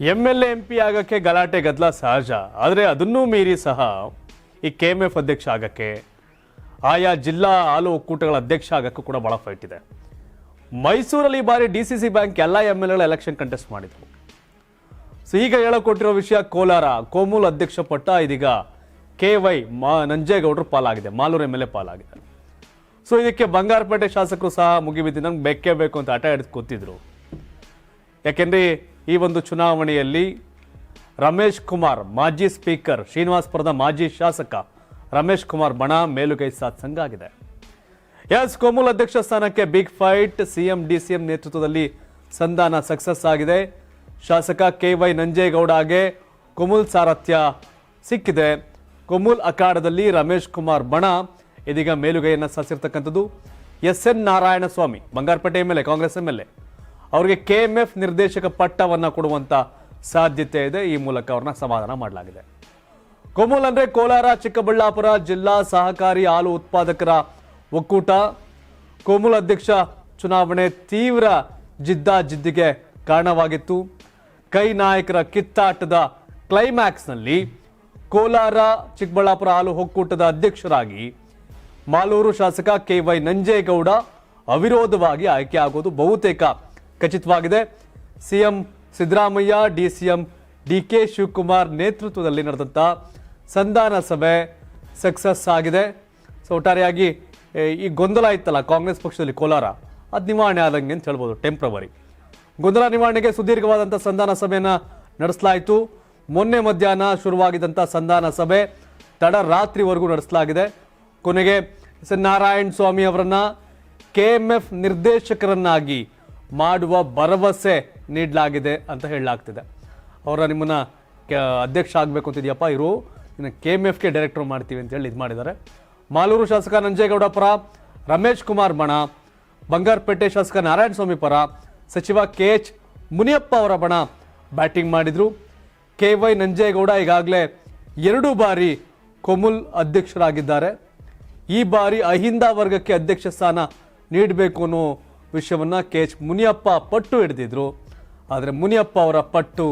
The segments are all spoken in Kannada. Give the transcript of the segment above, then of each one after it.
ಎಂ ಎಲ್ ಎಂ ಪಿ ಆಗಕ್ಕೆ ಗಲಾಟೆ ಗದ್ದಲ ಸಹಜ. ಆದರೆ ಅದನ್ನೂ ಮೀರಿ ಸಹ ಈ ಕೆ ಎಂ ಎಫ್ ಅಧ್ಯಕ್ಷ ಆಗಕ್ಕೆ, ಆಯಾ ಜಿಲ್ಲಾ ಹಾಲು ಒಕ್ಕೂಟಗಳ ಅಧ್ಯಕ್ಷ ಆಗಕ್ಕೂ ಕೂಡ ಭಾಳ ಫೈಟ್ ಇದೆ. ಮೈಸೂರಲ್ಲಿ ಈ ಬಾರಿ ಡಿ ಸಿ ಸಿ ಬ್ಯಾಂಕ್ ಎಲ್ಲ ಎಂ ಎಲ್ ಎಗಳ ಎಲೆಕ್ಷನ್ ಕಂಟೆಸ್ಟ್ ಮಾಡಿದ್ರು ಸೊ, ಈಗ ಹೇಳಕೊಟ್ಟಿರೋ ವಿಷಯ ಕೋಲಾರ. ಕೋಮೂಲ್ ಅಧ್ಯಕ್ಷ ಪಟ್ಟ ಇದೀಗ ಕೆ ವೈ ಮಾ ನಂಜೇಗೌಡರು ಪಾಲಾಗಿದೆ. ಮಾಲೂರು ಎಂ ಎಲ್ ಎ ಪಾಲಾಗಿದೆ. ಸೊ, ಇದಕ್ಕೆ ಬಂಗಾರಪೇಟೆ ಶಾಸಕರು ಸಹ ಮುಗಿಬಿದ್ದು ನಂಗೆ ಬೇಕೇ ಬೇಕು ಅಂತ ಆಟ ಹಿಡಿದು ಕೂತಿದ್ರು. ಯಾಕೆಂದ್ರೆ ಈ ಒಂದು ಚುನಾವಣೆಯಲ್ಲಿ ರಮೇಶ್ ಕುಮಾರ್, ಮಾಜಿ ಸ್ಪೀಕರ್, ಶ್ರೀನಿವಾಸಪುರದ ಮಾಜಿ ಶಾಸಕ ರಮೇಶ್ ಕುಮಾರ್ ಬಣ ಮೇಲುಗೈ ಸಾತ್ಸಂಗ ಆಗಿದೆ. ಎಸ್ ಕೋಮುಲ್ ಅಧ್ಯಕ್ಷ ಸ್ಥಾನಕ್ಕೆ ಬಿಗ್ ಫೈಟ್ ಸಿಎಂ, ಡಿಸಿಎಂ ನೇತೃತ್ವದಲ್ಲಿ ಸಂಧಾನ ಸಕ್ಸಸ್ ಆಗಿದೆ. ಶಾಸಕ ಕೆ ವೈ ನಂಜೇಗೌಡಗೆ ಕುಮುಲ್ ಸಾರಥ್ಯ ಸಿಕ್ಕಿದೆ. ಕುಮುಲ್ ಅಖಾಡದಲ್ಲಿ ರಮೇಶ್ ಕುಮಾರ್ ಬಣ, ಇದೀಗ ಮೇಲುಗೈಯನ್ನು ಸಾಸಿರ್ತಕ್ಕಂಥದ್ದು S N Narayana Swamy Bangarpet M L A, Congress M L A. ಅವರಿಗೆ ಕೆ ಎಂ ಎಫ್ ನಿರ್ದೇಶಕ ಪಟ್ಟವನ್ನು ಕೊಡುವಂಥ ಸಾಧ್ಯತೆ ಇದೆ. ಈ ಮೂಲಕ ಅವ್ರನ್ನ ಸಮಾಧಾನ ಮಾಡಲಾಗಿದೆ. ಕೊಮೂಲ್ ಅಂದರೆ ಕೋಲಾರ, ಚಿಕ್ಕಬಳ್ಳಾಪುರ ಜಿಲ್ಲಾ ಸಹಕಾರಿ ಹಾಲು ಉತ್ಪಾದಕರ ಒಕ್ಕೂಟ. ಕೋಮೂಲ್ ಅಧ್ಯಕ್ಷ ಚುನಾವಣೆ ತೀವ್ರ ಜಿದ್ದಾಜಿದ್ದಿಗೆ ಕಾರಣವಾಗಿತ್ತು. ಕೈ ನಾಯಕರ ಕಿತ್ತಾಟದ ಕ್ಲೈಮ್ಯಾಕ್ಸ್ನಲ್ಲಿ ಕೋಲಾರ, ಚಿಕ್ಕಬಳ್ಳಾಪುರ ಹಾಲು ಒಕ್ಕೂಟದ ಅಧ್ಯಕ್ಷರಾಗಿ ಮಾಲೂರು ಶಾಸಕ ಕೆ ವೈ ನಂಜೇಗೌಡ ಅವಿರೋಧವಾಗಿ ಆಯ್ಕೆಯಾಗೋದು ಬಹುತೇಕ ಖಚಿತವಾಗಿದೆ. CM Siddaramaiah, D CM D K Shivakumar ನೇತೃತ್ವದಲ್ಲಿ ನಡೆದಂಥ ಸಂಧಾನ ಸಭೆ ಸಕ್ಸಸ್ ಆಗಿದೆ. ಸೊ, ಒಟ್ಟಾರೆಯಾಗಿ ಈ ಗೊಂದಲ ಇತ್ತಲ್ಲ ಕಾಂಗ್ರೆಸ್ ಪಕ್ಷದಲ್ಲಿ ಕೋಲಾರ? ಅದು ನಿವಾರಣೆ ಆದಂಗೆ ಅಂತ ಹೇಳ್ಬೋದು ಟೆಂಪ್ರವರಿ. ಗೊಂದಲ ನಿವಾರಣೆಗೆ ಸುದೀರ್ಘವಾದಂಥ ಸಂಧಾನ ಸಭೆಯನ್ನು ನಡೆಸಲಾಯಿತು. ಮೊನ್ನೆ ಮಧ್ಯಾಹ್ನ ಶುರುವಾಗಿದ್ದಂಥ ಸಂಧಾನ ಸಭೆ ತಡ ರಾತ್ರಿವರೆಗೂ ನಡೆಸಲಾಗಿದೆ. ಕೊನೆಗೆ ಎಸ್ ಎನ್ ನಾರಾಯಣ ಸ್ವಾಮಿ ಅವರನ್ನು ಕೆ ಎಂ ಎಫ್ ನಿರ್ದೇಶಕರನ್ನಾಗಿ ಮಾಡುವ ಭರವಸೆ ನೀಡಲಾಗಿದೆ ಅಂತ ಹೇಳಲಾಗ್ತಿದೆ. ಅವರ ನಿಮ್ಮನ್ನ ಅಧ್ಯಕ್ಷ ಆಗಬೇಕು ಅಂತಿದೆಯಪ್ಪ ಇವರು ಇನ್ನು ಕೆ ಎಂ ಎಫ್ಗೆ ಡೈರೆಕ್ಟರ್ ಮಾಡ್ತೀವಿ ಅಂತ ಹೇಳಿ ಇದು ಮಾಡಿದ್ದಾರೆ. ಮಾಲೂರು ಶಾಸಕ ನಂಜೇಗೌಡ ಪರ, ರಮೇಶ್ ಕುಮಾರ್ ಬಣ, ಬಂಗಾರಪೇಟೆ ಶಾಸಕ ನಾರಾಯಣ ಸ್ವಾಮಿ ಪರ, ಸಚಿವ ಕೆ ಎಚ್ ಮುನಿಯಪ್ಪ ಅವರ ಬಣ ಬ್ಯಾಟಿಂಗ್ ಮಾಡಿದರು. ಕೆ ವೈ ನಂಜೇಗೌಡ ಈಗಾಗಲೇ ಎರಡು ಬಾರಿ ಕೊಮುಲ್ ಅಧ್ಯಕ್ಷರಾಗಿದ್ದಾರೆ. ಈ ಬಾರಿ ಅಹಿಂದ ವರ್ಗಕ್ಕೆ ಅಧ್ಯಕ್ಷ ಸ್ಥಾನ ನೀಡಬೇಕು ಅನ್ನೋ ವಿಷಯವನ್ನ ಕೆ ಎಚ್ ಮುನಿಯಪ್ಪ ಪಟ್ಟು ಹಿಡಿದಿದ್ರು. ಆದರೆ ಮುನಿಯಪ್ಪ ಅವರ ಪಟ್ಟು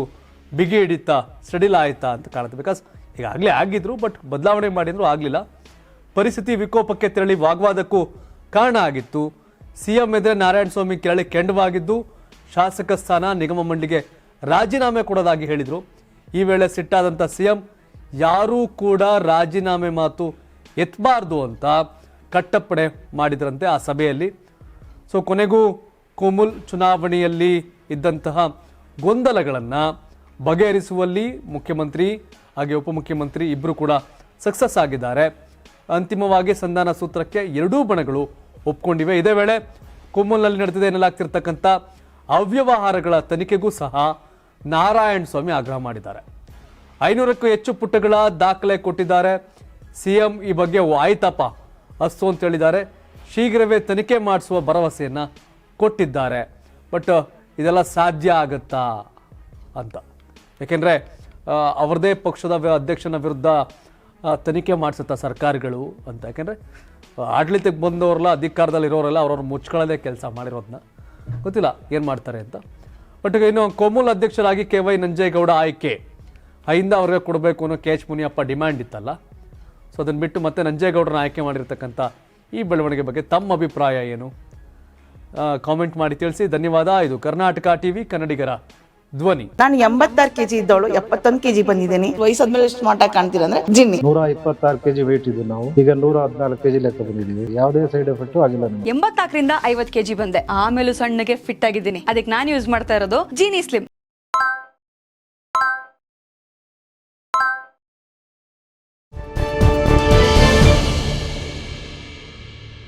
ಬಿಗಿ ಹಿಡಿತಾ ಸಡಿಲ ಆಯಿತಾ ಅಂತ ಕಾಣುತ್ತೆ. ಬಿಕಾಸ್ ಈಗಾಗಲೇ ಆಗಿದ್ರು ಬಟ್ ಬದಲಾವಣೆ ಮಾಡಿದ್ರು, ಆಗಲಿಲ್ಲ. ಪರಿಸ್ಥಿತಿ ವಿಕೋಪಕ್ಕೆ ತೆರಳಿ ವಾಗ್ವಾದಕ್ಕೂ ಕಾರಣ ಆಗಿತ್ತು. ಸಿಎಂ ಎದುರೆ ನಾರಾಯಣ ಸ್ವಾಮಿ ಕೆರಳಿ ಕೆಂಡವಾಗಿದ್ದು, ಶಾಸಕ ಸ್ಥಾನ ನಿಗಮ ಮಂಡಳಿಗೆ ರಾಜೀನಾಮೆ ಕೊಡೋದಾಗಿ ಹೇಳಿದರು. ಈ ವೇಳೆ ಸಿಟ್ಟಾದಂಥ ಸಿ ಎಂ ಯಾರೂ ಕೂಡ ರಾಜೀನಾಮೆ ಮಾತು ಎತ್ತಬಾರ್ದು ಅಂತ ಕಟ್ಟಪ್ಪಣೆ ಮಾಡಿದ್ರಂತೆ ಆ ಸಭೆಯಲ್ಲಿ. ಸೊ ಕೊನೆಗೂ ಕೋಮುಲ್ ಚುನಾವಣೆಯಲ್ಲಿ ಇದ್ದಂತಹ ಗೊಂದಲಗಳನ್ನು ಬಗೆಹರಿಸುವಲ್ಲಿ ಮುಖ್ಯಮಂತ್ರಿ ಹಾಗೆ ಉಪಮುಖ್ಯಮಂತ್ರಿ ಇಬ್ಬರು ಕೂಡ ಸಕ್ಸಸ್ ಆಗಿದ್ದಾರೆ. ಅಂತಿಮವಾಗಿ ಸಂಧಾನ ಸೂತ್ರಕ್ಕೆ ಎರಡೂ ಬಣಗಳು ಒಪ್ಕೊಂಡಿವೆ. ಇದೇ ವೇಳೆ ಕೋಮುಲ್ನಲ್ಲಿ ನಡೆದಿದೆ ಎನ್ನಲಾಗ್ತಿರ್ತಕ್ಕಂಥ ಅವ್ಯವಹಾರಗಳ ತನಿಖೆಗೂ ಸಹ ನಾರಾಯಣ ಸ್ವಾಮಿ ಆಗ್ರಹ ಮಾಡಿದ್ದಾರೆ. ಐನೂರಕ್ಕೂ ಹೆಚ್ಚು ಪುಟಗಳ ದಾಖಲೆ ಕೊಟ್ಟಿದ್ದಾರೆ. ಸಿಎಂ ಈ ಬಗ್ಗೆ ಆಯ್ತಪ್ಪ ಅಸ್ತು ಅಂತ ಹೇಳಿದ್ದಾರೆ. ಶೀಘ್ರವೇ ತನಿಖೆ ಮಾಡಿಸುವ ಭರವಸೆಯನ್ನು ಕೊಟ್ಟಿದ್ದಾರೆ. ಬಟ್, ಇದೆಲ್ಲ ಸಾಧ್ಯ ಆಗುತ್ತಾ ಅಂತ. ಯಾಕೆಂದ್ರೆ ಅವರದೇ ಪಕ್ಷದ ಅಧ್ಯಕ್ಷನ ವಿರುದ್ಧ ತನಿಖೆ ಮಾಡಿಸುತ್ತಾ ಸರ್ಕಾರಗಳು ಅಂತ. ಯಾಕೆಂದ್ರೆ, ಆಡಳಿತಕ್ಕೆ ಬಂದವರೆಲ್ಲ ಅಧಿಕಾರದಲ್ಲಿ ಇರೋರೆಲ್ಲ ಅವ್ರವ್ರು ಮುಚ್ಕೊಳ್ಳೋದೇ ಕೆಲಸ ಮಾಡಿರೋದನ್ನ ಗೊತ್ತಿಲ್ಲ ಏನು ಮಾಡ್ತಾರೆ ಅಂತ. ಬಟ್ ಇನ್ನು ಕೋಮುಲ್ ಅಧ್ಯಕ್ಷರಾಗಿ ಕೆ ವೈ ನಂಜೇಗೌಡ ಆಯ್ಕೆ. ಅಯಿಂದ ಅವ್ರಿಗೆ ಕೊಡಬೇಕು ಅನ್ನೋ ಕೆ ಎಚ್ ಮುನಿಯಪ್ಪ ಡಿಮ್ಯಾಂಡ್ ಇತ್ತಲ್ಲ. ಸೊ, ಅದನ್ನು ಬಿಟ್ಟು ಮತ್ತೆ ನಂಜೇಗೌಡರನ್ನ ಆಯ್ಕೆ ಮಾಡಿರ್ತಕ್ಕಂಥ ಈ ಬೆಳವಣಿಗೆ ಬಗ್ಗೆ ತಮ್ಮ ಅಭಿಪ್ರಾಯ ಏನು? ಕಾಮೆಂಟ್ ಮಾಡಿ ತಿಳಿಸಿ. ಧನ್ಯವಾದ. ಇದು ಕರ್ನಾಟಕ ಟಿವಿ ಕನ್ನಡಿಗರ ಧ್ವನಿ. ನಾನು ಎಂಬತ್ತಾರು ಕೆಜಿ ಇದ್ದವಳು ಎಪ್ಪತ್ತೊಂದು ಕೆಜಿ ಬಂದಿದ್ದೀನಿ. ವಯಸ್ಸಾದ್ಮೇಲೆ ಎಷ್ಟು ಮಾಟ ಕಾಣ್ತೀರ ಅಂದ್ರೆ ಜಿನ್ನಿ. ನೂರ ಇಪ್ಪತ್ತಾರು ಕೆಜಿ ವೇಟ್ ಇದ್ದು ನಾವು. ಈಗ ನೂರ ಹದಿನಾಲ್ಕು ಕೆಜಿ ಲೆಕ್ಕ ಬಂದಿದ್ದೀವಿ. ಯಾವುದೇ ಸೈಡ್ ಎಫೆಕ್ಟ್ ಆಗಿಲ್ಲ ನಮಗೆ. ಎಂಬತ್ನಾಲ್ಕರಿಂದ ಐವತ್ ಕೆಜಿ ಬಂದೆ. ಆಮೇಲೆ ಸಣ್ಣಗೆ ಫಿಟ್ ಆಗಿದ್ದೀನಿ. ಅದಕ್ಕೆ ನಾನು ಯೂಸ್ ಮಾಡ್ತಾ ಇರೋದು ಜೀನಿ ಸ್ಲಿಮ್